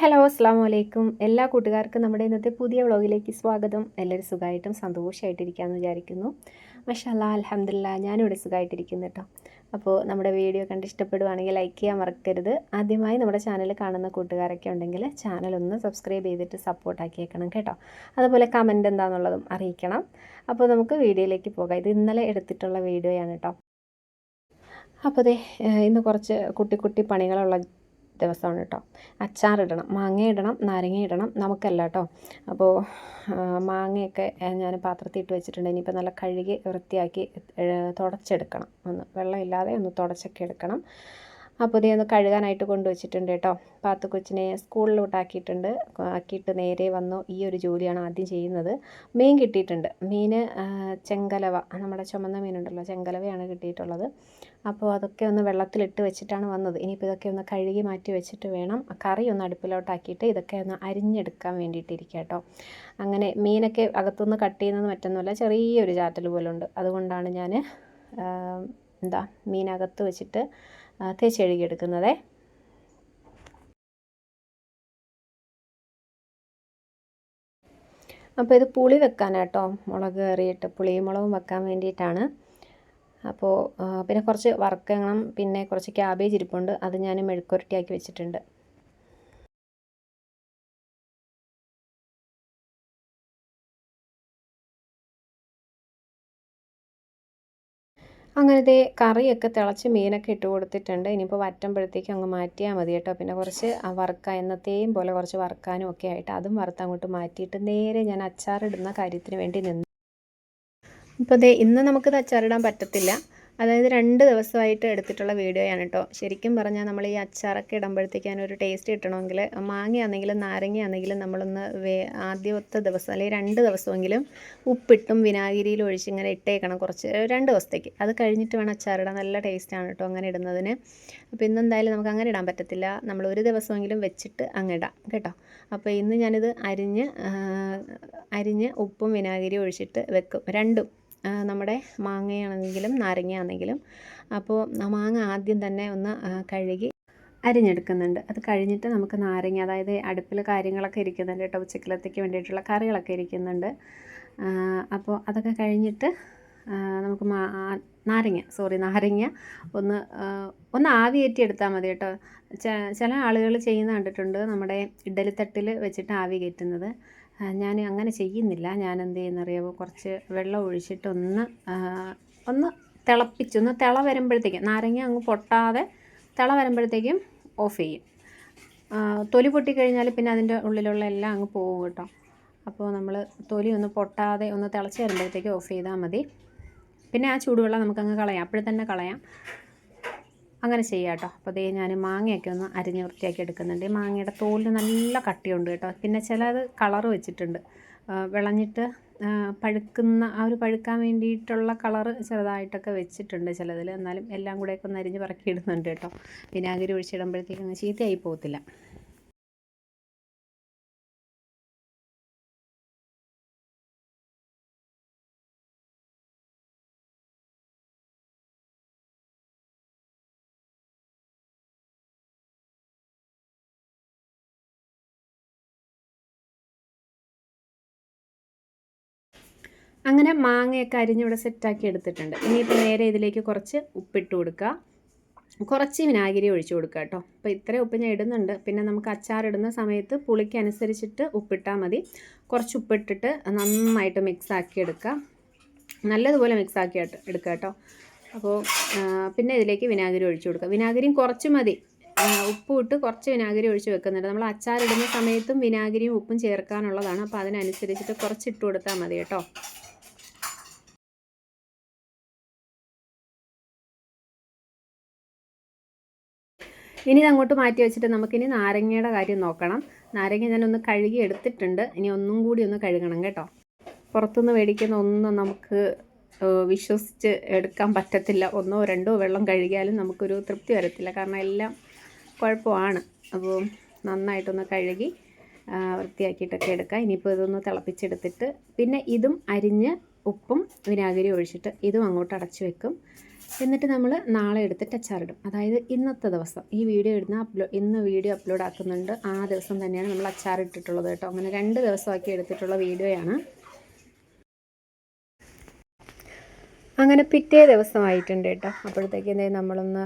Hello അസ്സാം വലൈക്കും എല്ലാ കൂട്ടുകാർക്കും നമ്മുടെ ഇന്നത്തെ പുതിയ വ്ളോഗിലേക്ക് സ്വാഗതം. എല്ലാവരും സുഖമായിട്ടും സന്തോഷമായിട്ടിരിക്കാമെന്ന് വിചാരിക്കുന്നു. മഷാല അലഹമില്ല ഞാനിവിടെ സുഖമായിട്ടിരിക്കുന്നു കേട്ടോ. അപ്പോൾ നമ്മുടെ വീഡിയോ കണ്ട് ഇഷ്ടപ്പെടുവാണെങ്കിൽ ലൈക്ക് ചെയ്യാൻ മറക്കരുത്. ആദ്യമായി നമ്മുടെ ചാനൽ കാണുന്ന കൂട്ടുകാരൊക്കെ ഉണ്ടെങ്കിൽ ചാനൽ ഒന്ന് സബ്സ്ക്രൈബ് ചെയ്തിട്ട് സപ്പോർട്ട് ആക്കിയേക്കണം കേട്ടോ. അതുപോലെ കമന്റ് എന്താണെന്നുള്ളതും അറിയിക്കണം. അപ്പോൾ നമുക്ക് വീഡിയോയിലേക്ക് പോകാം. ഇത് ഇന്നലെ എടുത്തിട്ടുള്ള വീഡിയോയാണ് കേട്ടോ. അപ്പോൾ അതെ ഇന്ന് കുറച്ച് കുട്ടി കുട്ടി പണികളുള്ള ദിവസമാണ് കേട്ടോ അച്ചാറിടണം മാങ്ങ ഇടണം നാരങ്ങ ഇടണം നമുക്കല്ല കേട്ടോ അപ്പോൾ മാങ്ങയൊക്കെ ഞാൻ പാത്രത്തിൽ ഇട്ട് വെച്ചിട്ടുണ്ട്. ഇനിയിപ്പോൾ നല്ല കഴുകി വൃത്തിയാക്കി തുടച്ചെടുക്കണം. ഒന്ന് വെള്ളമില്ലാതെ ഒന്ന് തുടച്ചൊക്കെ എടുക്കണം. അപ്പോൾ ഇതേ ഒന്ന് കഴുകാനായിട്ട് കൊണ്ടുവച്ചിട്ടുണ്ട് കേട്ടോ. പാത്തു കൊച്ചിനെ സ്കൂളിലോട്ടാക്കിയിട്ടുണ്ട്. ആക്കിയിട്ട് നേരെ വന്നു ഈ ഒരു ജോലിയാണ് ആദ്യം ചെയ്യുന്നത്. മീൻ കിട്ടിയിട്ടുണ്ട്. മീൻ ചെങ്കലവ. നമ്മുടെ ചുമന്ന മീനുണ്ടല്ലോ ചെങ്കലവയാണ് കിട്ടിയിട്ടുള്ളത്. അപ്പോൾ അതൊക്കെ ഒന്ന് വെള്ളത്തിലിട്ട് വെച്ചിട്ടാണ് വന്നത്. ഇനിയിപ്പോൾ ഇതൊക്കെ ഒന്ന് കഴുകി മാറ്റി വെച്ചിട്ട് വേണം. കറി ഒന്ന് അടുപ്പിലോട്ടാക്കിയിട്ട് ഇതൊക്കെ ഒന്ന് അരിഞ്ഞെടുക്കാൻ വേണ്ടിയിട്ടിരിക്കുക കേട്ടോ. അങ്ങനെ മീനൊക്കെ അകത്തുനിന്ന് കട്ട് ചെയ്യുന്നത് മറ്റൊന്നുമല്ല ചെറിയൊരു ചാറ്റൽ പോലുണ്ട്. അതുകൊണ്ടാണ് ഞാൻ എന്താ മീനകത്ത് വെച്ചിട്ട് തേച്ച് കഴുകിയെടുക്കുന്നത് അപ്പോൾ ഇത് പുളി വെക്കാനാട്ടോ. മുളക് കറിയിട്ട് പുളിയും മുളകും വെക്കാൻ വേണ്ടിയിട്ടാണ്. അപ്പോൾ പിന്നെ കുറച്ച് വറക്കണം പിന്നെ കുറച്ച് ക്യാബേജ് ഇരിപ്പുണ്ട്. അത് ഞാൻ മെഴുക്കുരട്ടിയാക്കി വെച്ചിട്ടുണ്ട്. അങ്ങനത്തെ കറിയൊക്കെ തിളച്ച് മീനൊക്കെ ഇട്ട് കൊടുത്തിട്ടുണ്ട്. ഇനിയിപ്പോൾ വറ്റുമ്പോഴത്തേക്കും അങ്ങ് മാറ്റിയാൽ മതി കേട്ടോ. പിന്നെ കുറച്ച് വറുക്കാൻ എന്നത്തെയും പോലെ കുറച്ച് വറുക്കാനും ഒക്കെ ആയിട്ട് അതും വറുത്ത് അങ്ങോട്ട് മാറ്റിയിട്ട് നേരെ ഞാൻ അച്ചാറിടുന്ന കാര്യത്തിന് വേണ്ടി നിന്നു. ഇപ്പോൾ ദേ ഇന്ന് നമുക്കിത് അച്ചാറിടാൻ പറ്റത്തില്ല. അതായത് രണ്ട് ദിവസമായിട്ട് എടുത്തിട്ടുള്ള വീഡിയോയാണ് കേട്ടോ. ശരിക്കും പറഞ്ഞാൽ നമ്മൾ ഈ അച്ചാറൊക്കെ ഇടുമ്പോഴത്തേക്ക് അതിനൊരു ടേസ്റ്റ് കിട്ടണമെങ്കിൽ മാങ്ങയാണെങ്കിലും നാരങ്ങയാണെങ്കിലും നമ്മളൊന്ന് വേ ആദ്യത്തെ ദിവസം അല്ലെങ്കിൽ രണ്ട് ദിവസമെങ്കിലും ഉപ്പിട്ടും വിനാഗിരിയിൽ ഒഴിച്ച് ഇങ്ങനെ ഇട്ടേക്കണം കുറച്ച് രണ്ട് ദിവസത്തേക്ക്. അത് കഴിഞ്ഞിട്ട് വേണം അച്ചാറിടാൻ നല്ല ടേസ്റ്റാണ് കേട്ടോ അങ്ങനെ ഇടുന്നതിന്. അപ്പോൾ ഇന്നെന്തായാലും നമുക്ക് അങ്ങനെ ഇടാൻ പറ്റത്തില്ല. നമ്മൾ ഒരു ദിവസമെങ്കിലും വെച്ചിട്ട് അങ്ങ് ഇടാം കേട്ടോ. അപ്പോൾ ഇന്ന് ഞാനിത് അരിഞ്ഞ് അരിഞ്ഞ് ഉപ്പും വിനാഗിരി ഒഴിച്ചിട്ട് വെക്കും. രണ്ടും. നമ്മുടെ മാങ്ങയാണെങ്കിലും നാരങ്ങയാണെങ്കിലും. അപ്പോൾ മാങ്ങ ആദ്യം തന്നെ ഒന്ന് കഴുകി അരിഞ്ഞെടുക്കുന്നുണ്ട്. അത് കഴിഞ്ഞിട്ട് നമുക്ക് നാരങ്ങ അതായത് അടുപ്പിൽ കാര്യങ്ങളൊക്കെ ഇരിക്കുന്നുണ്ട് കേട്ടോ. ഉച്ചക്കലത്തേക്ക് വേണ്ടിയിട്ടുള്ള കറികളൊക്കെ ഇരിക്കുന്നുണ്ട്. അപ്പോൾ അതൊക്കെ കഴിഞ്ഞിട്ട് നമുക്ക് നാരങ്ങ സോറി നാരങ്ങ ഒന്ന് ഒന്ന് ആവിയേറ്റി എടുത്താൽ മതി കേട്ടോ. ചില ആളുകൾ ചെയ്യുന്ന കണ്ടിട്ടുണ്ട് നമ്മുടെ ഇഡലിത്തട്ടിൽ വെച്ചിട്ട് ആവി കയറ്റുന്നത്. ഞാൻ അങ്ങനെ ചെയ്യുന്നില്ല. ഞാൻ എന്ത് ചെയ്യുന്നറിയാമോ കുറച്ച് വെള്ളം ഒഴിച്ചിട്ടൊന്ന് ഒന്ന് തിളപ്പിച്ച് ഒന്ന് തിള വരുമ്പോഴത്തേക്കും നാരങ്ങ അങ്ങ് പൊട്ടാതെ തിള വരുമ്പോഴത്തേക്കും ഓഫ് ചെയ്യും. തൊലി പൊട്ടിക്കഴിഞ്ഞാൽ പിന്നെ അതിന്റെ ഉള്ളിലുള്ള എല്ലാം അങ്ങ് പോകും കേട്ടോ. അപ്പോൾ നമ്മൾ തൊലി ഒന്ന് പൊട്ടാതെ ഒന്ന് തിളച്ച് വരുമ്പോഴത്തേക്ക് ഓഫ് ചെയ്താൽ മതി. പിന്നെ ആ ചൂടുവെള്ളം നമുക്കങ്ങ് കളയാം. അപ്പോഴത്തന്നെ തന്നെ കളയാം. അങ്ങനെ ചെയ്യാം കേട്ടോ. അപ്പോൾ ദേ ഞാൻ മാങ്ങയൊക്കെ ഒന്ന് അരിഞ്ഞ് വൃത്തിയാക്കി എടുക്കുന്നുണ്ട്. മാങ്ങയുടെ തോലിന് നല്ല കട്ടിയുണ്ട് കേട്ടോ. പിന്നെ ചിലത് കളർ വെച്ചിട്ടുണ്ട്. വിളഞ്ഞിട്ട് പഴുക്കുന്ന ആ ഒരു പഴുക്കാൻ വേണ്ടിയിട്ടുള്ള കളറ് ചെറുതായിട്ടൊക്കെ വെച്ചിട്ടുണ്ട് ചിലതിൽ. എന്നാലും എല്ലാം കൂടെയൊക്കെ ഒന്ന് അരിഞ്ഞ് പറക്കി ഇടുന്നുണ്ട് കേട്ടോ. വിനാഗിരി ഒഴിച്ചിടുമ്പോഴത്തേക്കും ചീത്തയായി പോകത്തില്ല. അങ്ങനെ മാങ്ങയൊക്കെ അരിഞ്ഞിവിടെ സെറ്റാക്കി എടുത്തിട്ടുണ്ട്. ഇനിയിപ്പോൾ നേരെ ഇതിലേക്ക് കുറച്ച് ഉപ്പിട്ട് കൊടുക്കുക. കുറച്ച് വിനാഗിരി ഒഴിച്ചു കൊടുക്കുക കേട്ടോ. അപ്പോൾ ഇത്രയും ഉപ്പ് ഞാൻ ഇടുന്നുണ്ട്. പിന്നെ നമുക്ക് അച്ചാർ ഇടുന്ന സമയത്ത് പുളിക്കനുസരിച്ചിട്ട് ഉപ്പിട്ടാൽ മതി. കുറച്ച് ഉപ്പിട്ടിട്ട് നന്നായിട്ട് മിക്സ് ആക്കി എടുക്കുക. നല്ലതുപോലെ മിക്സ് ആക്കി എടുക്കുക കേട്ടോ. അപ്പോൾ പിന്നെ ഇതിലേക്ക് വിനാഗിരി ഒഴിച്ചു കൊടുക്കുക. വിനാഗിരിയും കുറച്ച് മതി. ഉപ്പ് ഇട്ട് കുറച്ച് വിനാഗിരി ഒഴിച്ച് വെക്കുന്നുണ്ട്. നമ്മൾ അച്ചാർ ഇടുന്ന സമയത്തും വിനാഗിരിയും ഉപ്പും ചേർക്കാനുള്ളതാണ്. അപ്പോൾ അതിനനുസരിച്ചിട്ട് കുറച്ച് ഇട്ട് കൊടുത്താൽ മതി കേട്ടോ. ഇനി അങ്ങോട്ട് മാറ്റി വെച്ചിട്ട് നമുക്കിനി നാരങ്ങയുടെ കാര്യം നോക്കണം. നാരങ്ങ ഞാനൊന്ന് കഴുകി എടുത്തിട്ടുണ്ട്. ഇനി ഒന്നും കൂടി ഒന്ന് കഴുകണം കേട്ടോ. പുറത്തുനിന്ന് മേടിക്കുന്ന ഒന്നും നമുക്ക് വിശ്വസിച്ച് എടുക്കാൻ പറ്റത്തില്ല. ഒന്നോ രണ്ടോ വെള്ളം കഴുകിയാലും നമുക്കൊരു തൃപ്തി വരത്തില്ല. കാരണം എല്ലാം കുഴപ്പമാണ്. അപ്പോൾ നന്നായിട്ടൊന്ന് കഴുകി വൃത്തിയാക്കിയിട്ടൊക്കെ എടുക്കാം. ഇനിയിപ്പോൾ ഇതൊന്ന് തിളപ്പിച്ചെടുത്തിട്ട് പിന്നെ ഇതും അരിഞ്ഞ് ഉപ്പും വിനാഗിരി ഒഴിച്ചിട്ട് ഇതും അങ്ങോട്ട് അടച്ചു വെക്കും. എന്നിട്ട് നമ്മൾ നാളെ എടുത്തിട്ട് അച്ചാറിടും അതായത് ഇന്നത്തെ ദിവസം. ഈ വീഡിയോ ഇടുന്ന അപ്ലോ ഇന്ന് വീഡിയോ അപ്ലോഡ് ആക്കുന്നുണ്ട്. ആ ദിവസം തന്നെയാണ് നമ്മൾ അച്ചാർ ഇട്ടിട്ടുള്ളത് കേട്ടോ. അങ്ങനെ രണ്ട് ദിവസമാക്കി എടുത്തിട്ടുള്ള വീഡിയോയാണ്. അങ്ങനെ പിറ്റേ ദിവസമായിട്ടുണ്ട് കേട്ടോ. അപ്പോഴത്തേക്ക് എന്തേ നമ്മളൊന്ന്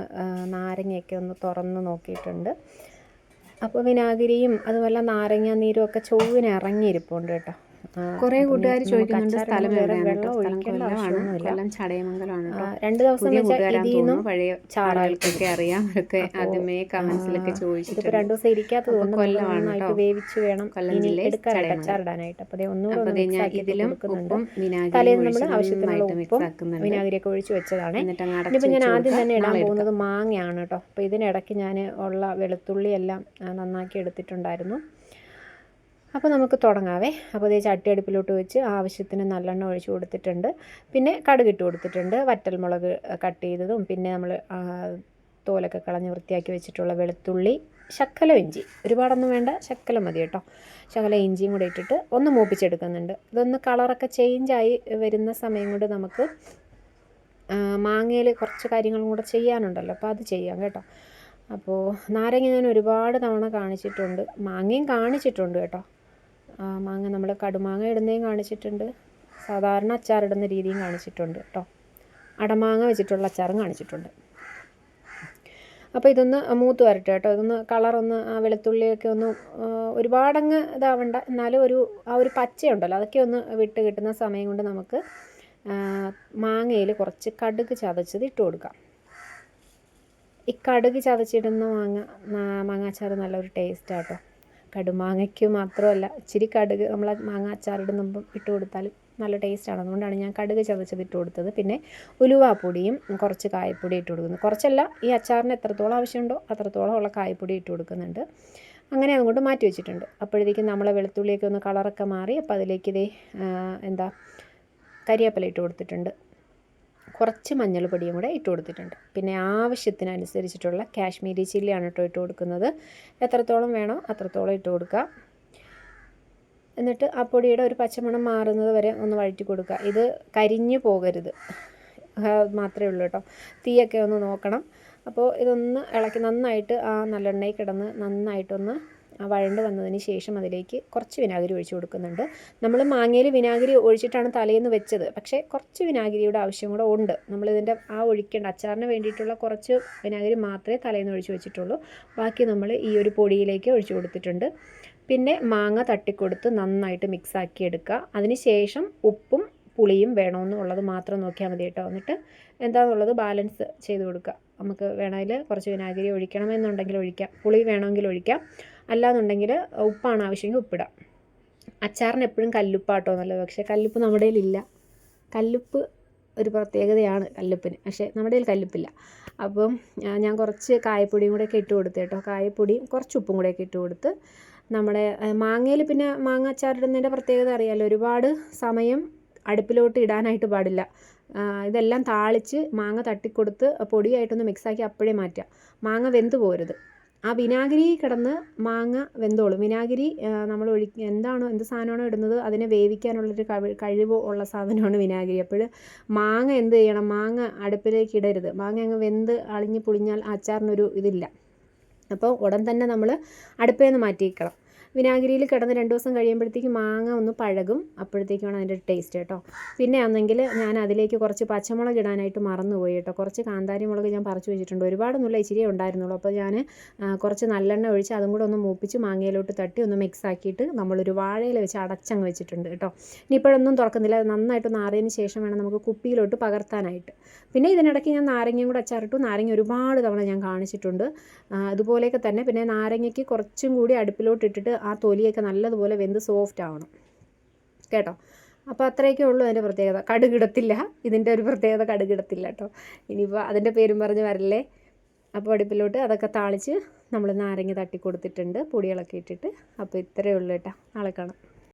നാരങ്ങയൊക്കെ ഒന്ന് തുറന്ന് നോക്കിയിട്ടുണ്ട്. അപ്പോൾ വിനാഗിരിയും അതുപോലെ നാരങ്ങ നീരും ഒക്കെ ചൊവ്വിന് ഇറങ്ങിയിരിപ്പുണ്ട് കേട്ടോ. കുറേ കൂട്ടുകാർ ചോദിക്കുന്നുണ്ട് സ്ഥലം എവിടെയാണ് സ്ഥലം കൊല്ലമാണ് കൊല്ലം ചടയമംഗലമാണ് രണ്ട് ദിവസം തോന്നുന്നു. പഴയ ആളുകൾക്കൊക്കെ അറിയാം. അവരൊക്കെ ആദ്യമേ കമന്റ്സിലൊക്കെ ചോദിച്ചിട്ട് രണ്ടു ദിവസം ഇരിക്കാത്തത് അപ്പോൾ കൊല്ലമാണ് വേവിച്ച് വേണം. കൊല്ലം ജില്ലയിൽ എടുക്കാനായിട്ട് അപ്പോൾ ഒന്നുകൂടെ ഞാൻ ഇതിലും ഉപ്പും തലേന്ന് നമ്മൾ ആവശ്യത്തിനുള്ള ഉപ്പും വിനാഗിരിയൊക്കെ ഒഴിച്ച് വെച്ചതാണ്. ഇപ്പൊ ഇനിയിപ്പോൾ ഞാൻ ആദ്യം തന്നെ ഇടാൻ പോകുന്നത് മാങ്ങയാണ് കേട്ടോ. അപ്പോൾ ഇതിനിടയ്ക്ക് ഞാൻ ഉള്ള വെളുത്തുള്ളി എല്ലാം നന്നാക്കി എടുത്തിട്ടുണ്ടായിരുന്നു. അപ്പോൾ നമുക്ക് തുടങ്ങാവേ. അപ്പോൾ ഇതേ ചട്ടി അടുപ്പിലോട്ട് വെച്ച് ആവശ്യത്തിന് നല്ലെണ്ണ ഒഴിച്ച് കൊടുത്തിട്ടുണ്ട്. പിന്നെ കടുക് ഇട്ട് കൊടുത്തിട്ടുണ്ട്. വറ്റൽമുളക് കട്ട് ചെയ്തതും പിന്നെ നമ്മൾ തോലൊക്കെ കളഞ്ഞ് വൃത്തിയാക്കി വെച്ചിട്ടുള്ള വെളുത്തുള്ളി ശക്കല ഇഞ്ചി. ഒരുപാടൊന്നും വേണ്ട ശക്കല മതി കേട്ടോ. ശകല ഇഞ്ചിയും കൂടെ ഇട്ടിട്ട് ഒന്ന് മൂപ്പിച്ചെടുക്കുന്നുണ്ട്. ഇതൊന്ന് കളറൊക്കെ ചേഞ്ചായി വരുന്ന സമയം കൊണ്ട് നമുക്ക് മാങ്ങയിൽ കുറച്ച് കാര്യങ്ങളും കൂടെ ചെയ്യാനുണ്ടല്ലോ. അപ്പോൾ അത് ചെയ്യാം കേട്ടോ. അപ്പോൾ നാരങ്ങ ഞാൻ ഒരുപാട് തവണ കാണിച്ചിട്ടുണ്ട്. മാങ്ങയും കാണിച്ചിട്ടുണ്ട് കേട്ടോ. മാങ്ങ നമ്മൾ കടുമാങ്ങ ഇടുന്നതും കാണിച്ചിട്ടുണ്ട്. സാധാരണ അച്ചാറിടുന്ന രീതിയും കാണിച്ചിട്ടുണ്ട് കേട്ടോ അടമാങ്ങ വെച്ചിട്ടുള്ള അച്ചാറും കാണിച്ചിട്ടുണ്ട്. അപ്പോൾ ഇതൊന്ന് മൂത്ത് വരട്ടെ കേട്ടോ ഇതൊന്ന് കളറൊന്ന് ആ വെളുത്തുള്ളിയൊക്കെ ഒന്ന് ഒരുപാടങ്ങ് ഇതാവണ്ട. എന്നാലും ഒരു ആ ഒരു പച്ചയുണ്ടല്ലോ അതൊക്കെ ഒന്ന് വിട്ട് കിട്ടുന്ന സമയം കൊണ്ട് നമുക്ക് മാങ്ങയിൽ കുറച്ച് കടുക് ചതച്ചത് ഇട്ട് കൊടുക്കാം. ഈ കടുക് ചതച്ചിടുന്ന മാങ്ങ മാങ്ങാച്ചാറ് നല്ലൊരു ടേസ്റ്റ് ആട്ടോ കടുമാങ്ങയ്ക്ക് മാത്രമല്ല ഇച്ചിരി കടുക് നമ്മൾ മാങ്ങ അച്ചാറിടുമ്പം ഇട്ട് കൊടുത്താൽ നല്ല ടേസ്റ്റാണ് അതുകൊണ്ടാണ് ഞാൻ കടുക് ചതച്ചത് ഇട്ട് കൊടുത്തത്. പിന്നെ ഉലുവാപ്പൊടിയും കുറച്ച് കായപ്പൊടി ഇട്ട് കൊടുക്കുന്നു. കുറച്ചല്ല ഈ അച്ചാറിന് എത്രത്തോളം ആവശ്യമുണ്ടോ അത്രത്തോളം ഉള്ള കായപ്പൊടി ഇട്ട് കൊടുക്കുന്നുണ്ട്. അങ്ങനെ അതുകൊണ്ട് മാറ്റി വെച്ചിട്ടുണ്ട്. അപ്പോഴത്തേക്കും നമ്മളെ വെളുത്തുള്ളിയൊക്കെ ഒന്ന് കളറൊക്കെ മാറി അപ്പോൾ അതിലേക്ക് ഇതേ എന്താ കരിയാപ്പില ഇട്ട് കൊടുത്തിട്ടുണ്ട്. കുറച്ച് മഞ്ഞൾപ്പൊടിയും കൂടെ ഇട്ട് കൊടുത്തിട്ടുണ്ട്. പിന്നെ ആവശ്യത്തിനനുസരിച്ചിട്ടുള്ള കാശ്മീരി ചില്ലിയാണ് കേട്ടോ ഇട്ട് കൊടുക്കുന്നത്. എത്രത്തോളം വേണോ അത്രത്തോളം ഇട്ട് കൊടുക്കുക. എന്നിട്ട് ആ പൊടിയുടെ ഒരു പച്ചമണം മാറുന്നത് വരെ ഒന്ന് വഴറ്റി കൊടുക്കുക. ഇത് കരിഞ്ഞു പോകരുത്. മാത്രമേ ഉള്ളൂ കേട്ടോ. തീയൊക്കെ ഒന്ന് നോക്കണം. അപ്പോൾ ഇതൊന്ന് ഇളക്കി നന്നായിട്ട് ആ നല്ലെണ്ണയിൽ കിടന്ന് നന്നായിട്ടൊന്ന് ആ വഴണ്ട് വന്നതിന് ശേഷം അതിലേക്ക് കുറച്ച് വിനാഗിരി ഒഴിച്ച് കൊടുക്കുന്നുണ്ട്. നമ്മൾ മാങ്ങയിൽ വിനാഗിരി ഒഴിച്ചിട്ടാണ് തലേന്ന് വെച്ചത്. പക്ഷേ കുറച്ച് വിനാഗിരിയുടെ ആവശ്യം കൂടെ ഉണ്ട്. നമ്മളിതിന്റെ ആ ഒഴിക്കേണ്ട അച്ചാറിന് വേണ്ടിയിട്ടുള്ള കുറച്ച് വിനാഗിരി മാത്രമേ തലേന്ന് ഒഴിച്ച് വെച്ചിട്ടുള്ളൂ. ബാക്കി നമ്മൾ ഈ ഒരു പൊടിയിലേക്ക് ഒഴിച്ച് കൊടുത്തിട്ടുണ്ട്. പിന്നെ മാങ്ങ തട്ടിക്കൊടുത്ത് നന്നായിട്ട് മിക്സ് ആക്കി എടുക്കുക. അതിന് ശേഷം ഉപ്പും പുളിയും വേണമെന്നുള്ളത് മാത്രം നോക്കിയാൽ മതി കേട്ടോ. എന്നിട്ട് എന്താണെന്നുള്ളത് ബാലൻസ് ചെയ്ത് കൊടുക്കുക. നമുക്ക് വേണമെങ്കിൽ കുറച്ച് വിനാഗിരി ഒഴിക്കണമെന്നുണ്ടെങ്കിൽ ഒഴിക്കാം. പുളി വേണമെങ്കിൽ ഒഴിക്കാം. അല്ലാന്നുണ്ടെങ്കിൽ ഉപ്പാണ് ആവശ്യമെങ്കിൽ ഉപ്പിടാം. അച്ചാറിന് എപ്പോഴും കല്ലുപ്പാട്ടോ നല്ലത്. പക്ഷേ കല്ലുപ്പ് നമ്മുടെ കയ്യിലില്ല. കല്ലുപ്പ് ഒരു പ്രത്യേകതയാണ് കല്ലുപ്പിന്. പക്ഷേ നമ്മുടെ കയ്യിൽ കല്ലുപ്പില്ല. അപ്പം ഞാൻ കുറച്ച് കായപ്പൊടിയും കൂടെ ഒക്കെ ഇട്ട് കൊടുത്ത് കേട്ടോ. കായപ്പൊടിയും കുറച്ച് ഉപ്പും കൂടെ ഒക്കെ ഇട്ട് കൊടുത്ത് നമ്മുടെ മാങ്ങയിൽ പിന്നെ മാങ്ങ അച്ചാറിടുന്നതിന്റെ പ്രത്യേകത അറിയാമല്ലോ ഒരുപാട് സമയം അടുപ്പിലോട്ട് ഇടാനായിട്ട് പാടില്ല. ഇതെല്ലാം താളിച്ച് മാങ്ങ തട്ടിക്കൊടുത്ത് പൊടിയായിട്ടൊന്ന് മിക്സാക്കി അപ്പോഴേ മാറ്റുക. മാങ്ങ വെന്ത് പോരുത്. ആ വിനാഗിരി കിടന്ന് മാങ്ങ വെന്തോളും. വിനാഗിരി നമ്മൾ ഒഴിക്ക എന്താണോ എന്ത് സാധനമാണോ ഇടുന്നത് അതിനെ വേവിക്കാനുള്ളൊരു കഴിവ് കഴിവ് ഉള്ള സാധനമാണ് വിനാഗിരി. അപ്പോൾ മാങ്ങ എന്ത് ചെയ്യണം? മാങ്ങ അടുപ്പിലേക്ക് ഇടരുത്. മാങ്ങ അങ്ങ് വെന്ത് അളിഞ്ഞ് പുളിഞ്ഞാൽ അച്ചാറിനൊരു ഇതില്ല. അപ്പോൾ ഉടൻ തന്നെ നമ്മൾ അടുപ്പിൽ നിന്ന് മാറ്റിയിക്കണം. വിനാഗിരിയിൽ കിടന്ന് രണ്ട് ദിവസം കഴിയുമ്പോഴത്തേക്കും മാങ്ങ ഒന്ന് പഴകും. അപ്പോഴത്തേക്കാണ് അതിന്റെ ടേസ്റ്റ് കേട്ടോ. പിന്നെ ആണെങ്കിൽ ഞാൻ അതിലേക്ക് കുറച്ച് പച്ചമുളക് ഇടാനായിട്ട് മറന്നുപോയി കേട്ടോ. കുറച്ച് കാന്താരി മുളക് ഞാൻ പറിച്ച് വെച്ചിട്ടുണ്ട്. ഒരുപാട് ഒരുപാടൊന്നുമില്ല ഇച്ചിരി ഉണ്ടായിരുന്നുള്ളൂ. അപ്പോൾ ഞാൻ കുറച്ച് നല്ലെണ്ണ ഒഴിച്ച് അതും കൂടെ ഒന്ന് മൂപ്പിച്ച് മാങ്ങയിലോട്ട് തട്ടി ഒന്ന് മിക്സ് ആക്കിയിട്ട് നമ്മളൊരു വാഴയിൽ വെച്ച് അടച്ചങ്ങ് വെച്ചിട്ടുണ്ട് കേട്ടോ. ഇനി ഇപ്പോഴൊന്നും തുറക്കുന്നില്ല. നന്നായിട്ട് നാറിയതിന് ശേഷം വേണം നമുക്ക് കുപ്പിയിലോട്ട് പകർത്താനായിട്ട്. പിന്നെ ഇതിനിടയ്ക്ക് ഞാൻ നാരങ്ങയും കൂടെ അച്ചാറിട്ടു. നാരങ്ങ ഒരുപാട് തവണ ഞാൻ കാണിച്ചിട്ടുണ്ട്. അതുപോലെയൊക്കെ തന്നെ. പിന്നെ നാരങ്ങയ്ക്ക് കുറച്ചും കൂടി അടുപ്പിലോട്ട് ഇട്ടിട്ട് ആ തൊലിയൊക്കെ നല്ലതുപോലെ വെന്ത് സോഫ്റ്റ് ആവണം. കേട്ടോ? അപ്പോൾ അത്രയൊക്കെ ഉള്ളൂ അതിന്റെ പ്രത്യേകത. കടുകിടത്തില്ല. ഇതിന്റെ ഒരു പ്രത്യേകത കടുകിടത്തില്ല കേട്ടോ. ഇനിയിപ്പോൾ അതിന്റെ പേരും പറഞ്ഞ് വരല്ലേ? അപ്പോൾ അടുപ്പിലോട്ട് അതൊക്കെ താളിച്ച് നമ്മൾ നാരങ്ങ തട്ടി കൊടുത്തിട്ടുണ്ട്. പൊടികളൊക്കെ ഇട്ടിട്ട്. അപ്പോൾ ഇത്രയേ ഉള്ളൂ കേട്ടോ. നാളെ കാണാം.